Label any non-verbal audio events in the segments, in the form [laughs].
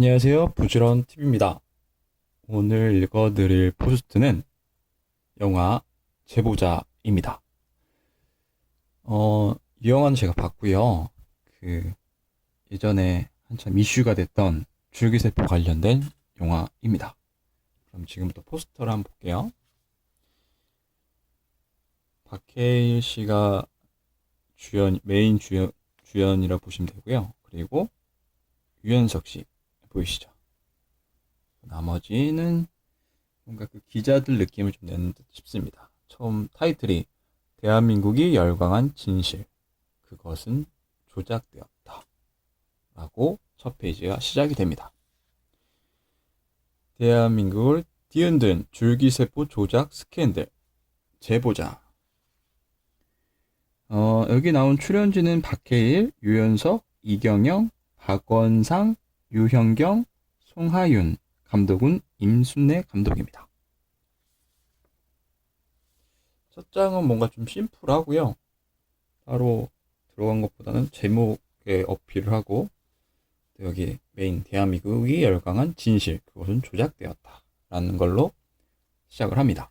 안녕하세요. 부지런 TV입니다. 오늘 읽어드릴 포스트는 영화 제보자입니다. 어, 이 영화는 제가 봤고요. 그 예전에 한참 이슈가 됐던 줄기세포 관련된 영화입니다. 그럼 지금부터 포스터를 한번 볼게요. 박해일 씨가 주연, 메인 주연, 주연이라 보시면 되고요. 그리고 유연석 씨 보이시죠? 나머지는 뭔가 그 기자들 느낌을 좀 내는 듯 싶습니다. 처음 타이틀이 대한민국이 열광한 진실 그것은 조작되었다 라고 첫 페이지가 시작이 됩니다. 대한민국을 뒤흔든 줄기세포 조작 스캔들 제보자 어, 여기 나온 출연진은 박해일, 유연석, 이경영, 박원상, 유현경, 송하윤, 감독은 임순례 감독입니다. 첫 장은 뭔가 좀 심플하고요. 따로 들어간 것보다는 제목에 어필을 하고 또 여기 메인 대한민국이 열광한 진실 그것은 조작되었다 라는 걸로 시작을 합니다.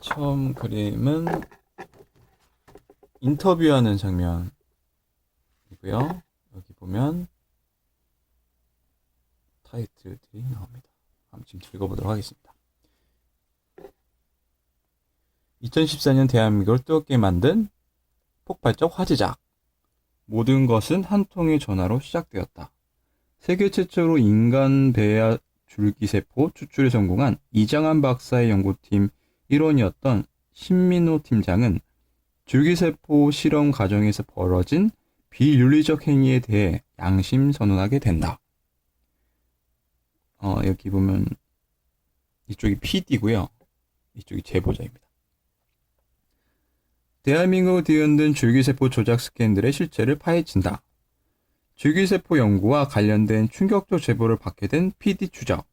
처음 그림은 인터뷰하는 장면이고요. 여기 보면 타이틀들이 나옵니다. 한번 지금 읽어보도록 하겠습니다. 2014년 대한민국을 뜨겁게 만든 폭발적 화재작. 모든 것은 한 통의 전화로 시작되었다. 세계 최초로 인간 배아 줄기세포 추출에 성공한 이장한 박사의 연구팀 일원이었던 신민호 팀장은 줄기세포 실험 과정에서 벌어진 비윤리적 행위에 대해 양심 선언하게 된다. 어, 여기 보면 이쪽이 PD고요. 이쪽이 제보자입니다. 대한민국을 뒤흔든 줄기세포 조작 스캔들의 실체를 파헤친다. 줄기세포 연구와 관련된 충격적 제보를 받게 된 PD 추적,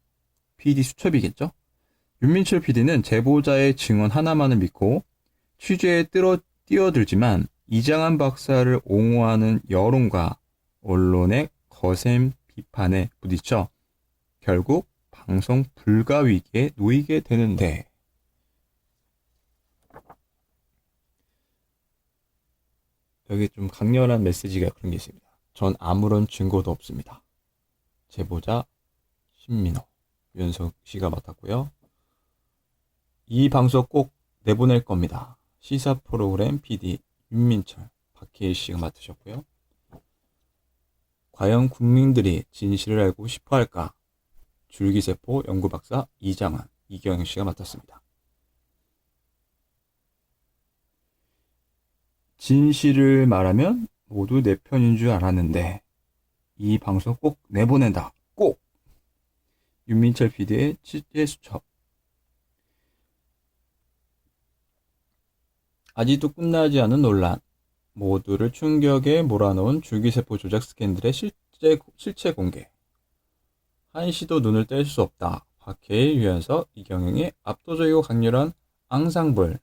PD 수첩이겠죠? 윤민철 PD는 제보자의 증언 하나만을 믿고 취재에 뛰어, 뛰어들지만 이장한 박사를 옹호하는 여론과 언론의 거센 비판에 부딪혀 결국 방송 불가 위기에 놓이게 되는데 여기 좀 강렬한 메시지가 그런 게 있습니다. 전 아무런 증거도 없습니다. 제보자 신민호, 윤석 씨가 맡았고요. 이 방송 꼭 내보낼 겁니다. 시사 프로그램 PD 윤민철, 박혜일 씨가 맡으셨고요. 과연 국민들이 진실을 알고 싶어 할까? 줄기세포 연구박사 이장한, 이경영 씨가 맡았습니다. 진실을 말하면 모두 내 편인 줄 알았는데 이 방송 꼭 내보낸다. 꼭! 윤민철 PD의 취재 수첩. 아직도 끝나지 않은 논란. 모두를 충격에 몰아넣은 줄기세포 조작 스캔들의 실제, 실체 공개. 한시도 눈을 뗄 수 없다. 박해일, 유연석, 이경영의 압도적이고 강렬한 앙상블.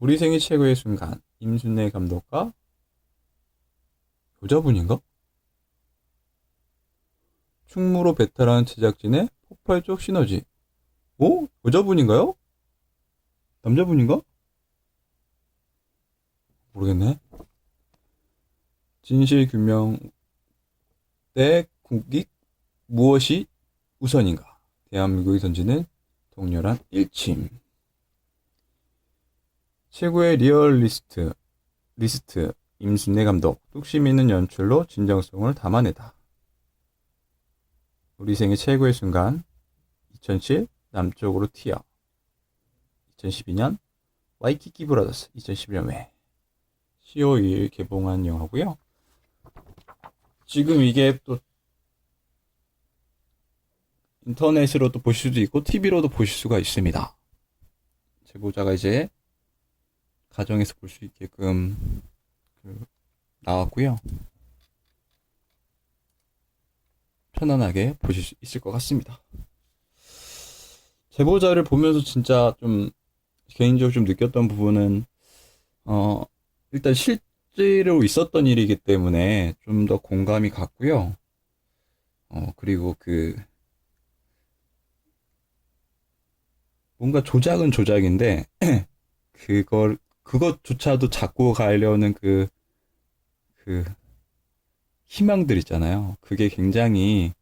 우리 생애 최고의 순간. 임순례 감독과 여자분인가? 충무로 베테랑 제작진의 폭발적 시너지. 오? 여자분인가요? 남자분인가? 모르겠네. 진실 규명 때 국익 무엇이 우선인가? 대한민국이 던지는 동렬한 일침. 최고의 리얼리스트, 리스트, 임순례 감독, 뚝심 있는 연출로 진정성을 담아내다. 우리 생의 최고의 순간, 2007 남쪽으로 튀어, 2012년 와이키키 브라더스, 2011년 외 10월 2일 개봉한 영화고요. 지금 이게 또 인터넷으로도 보실 수도 있고 TV로도 보실 수가 있습니다. 제보자가 이제 가정에서 볼 수 있게끔 그 나왔고요. 편안하게 보실 수 있을 것 같습니다. 제보자를 보면서 진짜 좀 개인적으로 좀 느꼈던 부분은 어 일단 실제로 있었던 일이기 때문에 좀 더 공감이 갔고요. 어, 그리고 그, 뭔가 조작은 조작인데, [clears throat] 그걸, 그것조차도 잡고 가려는 그, 그, 희망들 있잖아요. 그게 굉장히,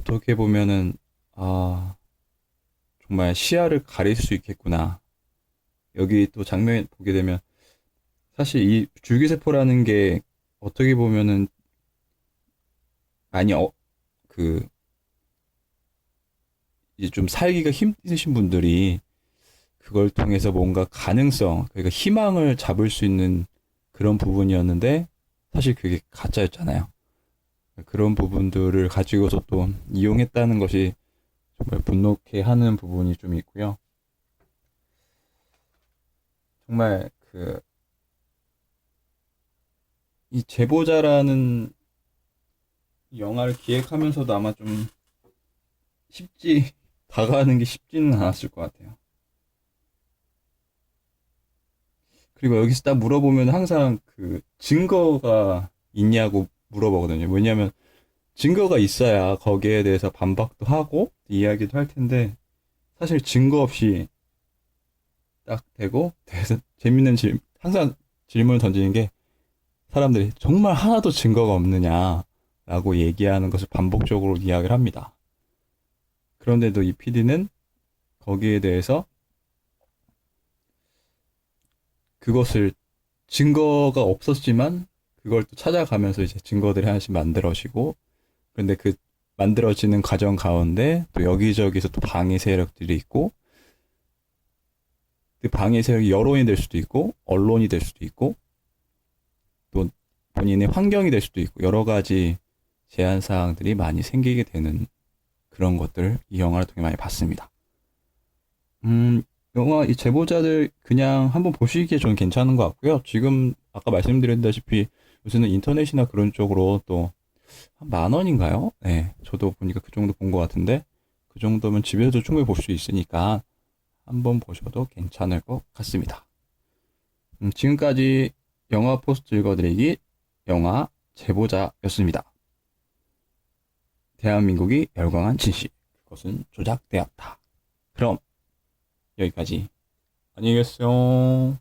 어떻게 보면은, 아, 정말 시야를 가릴 수 있겠구나. 여기 또 장면 보게 되면, 사실 이 줄기세포라는 게 어떻게 보면은 많이 어, 그 이제 좀 살기가 힘드신 분들이 그걸 통해서 뭔가 가능성, 그러니까 희망을 잡을 수 있는 그런 부분이었는데 사실 그게 가짜였잖아요. 그런 부분들을 가지고서 또 이용했다는 것이 정말 분노케 하는 부분이 좀 있고요. 정말 그 이 제보자라는 영화를 기획하면서도 아마 좀 쉽지, [laughs] 다가가는 게 쉽지는 않았을 것 같아요. 그리고 여기서 딱 물어보면 항상 그 증거가 있냐고 물어보거든요. 왜냐면 증거가 있어야 거기에 대해서 반박도 하고 이야기도 할 텐데 사실 증거 없이 딱 되고 [laughs] 재밌는 질, 항상 질문을 던지는 게 사람들이 정말 하나도 증거가 없느냐라고 얘기하는 것을 반복적으로 이야기를 합니다. 그런데도 이 PD는 거기에 대해서 그것을 증거가 없었지만 그걸 또 찾아가면서 이제 증거들을 하나씩 만들어지고 그런데 그 만들어지는 과정 가운데 또 여기저기서 또 방해 세력들이 있고 그 방해 세력이 여론이 될 수도 있고 언론이 될 수도 있고 또 본인의 환경이 될 수도 있고 여러 가지 제한 사항들이 많이 생기게 되는 그런 것들 이 영화를 통해 많이 봤습니다. 음, 영화 이 제보자들 그냥 한번 보시기에 저는 괜찮은 것 같고요. 지금 아까 말씀드렸다시피 요새는 인터넷이나 그런 쪽으로 또 한 만 원인가요? 네, 저도 보니까 그 정도 본 것 같은데 그 정도면 집에서도 충분히 볼 수 있으니까 한번 보셔도 괜찮을 것 같습니다. 음, 지금까지 영화 포스트 읽어드리기 영화 제보자였습니다. 대한민국이 열광한 진실. 그것은 조작되었다. 그럼 여기까지. 안녕히 계세요.